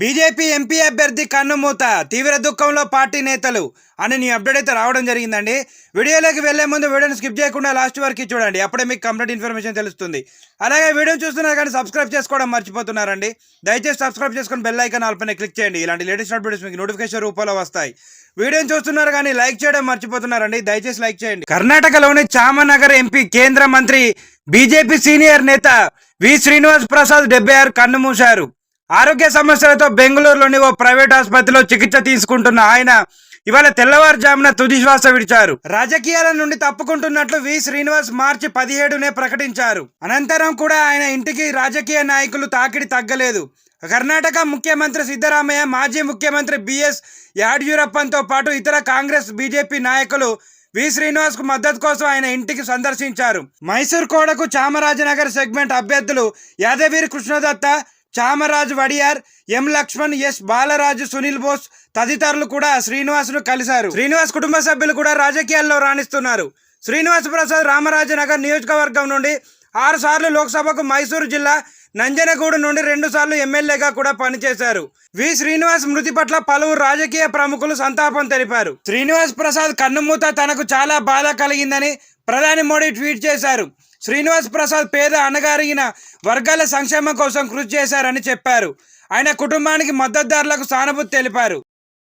BJP MP అభ్యర్థి కన్నుమూత తీవ్ర దుఃఖంలో పార్టీ నేతలు అని నీ అప్డేట్ అయితే రావడం జరిగిందండి. వీడియోలోకి వెళ్ళే ముందు వీడియోని స్కిప్ చేయకుండా లాస్ట్ వరకు చూడండి. అప్పుడే మీకు కంప్లీట్ ఇన్ఫర్మేషన్ తెలుస్తుంది. అలాగే వీడియో చూస్తున్నారు కానీ సబ్స్క్రైబ్ చేసుకోవడం మర్చిపోతున్నారండి. దయచేసి సబ్స్క్రైబ్ చేసుకొని బెల్ ఐకాన్ ఆల్పైన క్లిక్ చేయండి. ఇలాంటి లేటెస్ట్ అప్డేట్స్ మీకు నోటిఫికేషన్ రూపంలో వస్తాయి. వీడియోని చూస్తున్నారు కానీ లైక్ చేయడం మర్చిపోతున్నారండి. దయచేసి లైక్ చేయండి. కర్ణాటకలోని చామనగర్ ఎంపీ కేంద్ర మంత్రి బీజేపీ సీనియర్ నేత వి శ్రీనివాస్ ప్రసాద్ డెబ్బై ఆరు కన్నుమూశారు. ఆరోగ్య సమస్యలతో బెంగళూరులోని ఓ ప్రైవేట్ ఆసుపత్రిలో చికిత్స తీసుకుంటున్న ఆయన ఇవాళ తెల్లవారుజామున తుదిశ్వాస విడిచారు. రాజకీయాల నుండి తప్పుకుంటున్నట్లు వి. శ్రీనివాస్ మార్చి పదిహేడునే ప్రకటించారు. అనంతరం కూడా ఆయన ఇంటికి రాజకీయ నాయకులు తాకిడి తగ్గలేదు. కర్ణాటక ముఖ్యమంత్రి సిద్ధరామయ్య మాజీ ముఖ్యమంత్రి బిఎస్ యాడ్యూరప్పన్తో పాటు ఇతర కాంగ్రెస్ బీజేపీ నాయకులు వి. శ్రీనివాస్కు మద్దతు కోసం ఆయన ఇంటికి సందర్శించారు. మైసూర్ కోడకు చామరాజనగర్ సెగ్మెంట్ అభ్యర్థులు యాదవీరి కృష్ణదత్త చామరాజు వడియార్ ఎం లక్ష్మణ్ ఎస్ బాలరాజు సునీల్ బోస్ తదితరులు కూడా శ్రీనివాసును కలిశారు. శ్రీనివాస్ కుటుంబ సభ్యులు కూడా రాజకీయాల్లో రాణిస్తున్నారు. శ్రీనివాస్ ప్రసాద్ రామరాజనగర్ నియోజకవర్గం నుండి ఆరు సార్లు లోక్సభకు మైసూరు జిల్లా నంజనగూడు నుండి రెండు సార్లు ఎమ్మెల్యేగా కూడా పనిచేశారు. వి. శ్రీనివాస్ మృతి పట్ల పలువురు రాజకీయ ప్రముఖులు సంతాపం తెలిపారు. శ్రీనివాస్ ప్రసాద్ కన్నుమూత తనకు చాలా బాధ కలిగిందని ప్రధాని మోడీ ట్వీట్ చేశారు. శ్రీనివాస్ ప్రసాద్ పేద అనగారిన వర్గాల సంక్షేమం కోసం కృషి చేశారని చెప్పారు. ఆయన కుటుంబానికి మద్దతుదారులకు సానుభూతి తెలిపారు.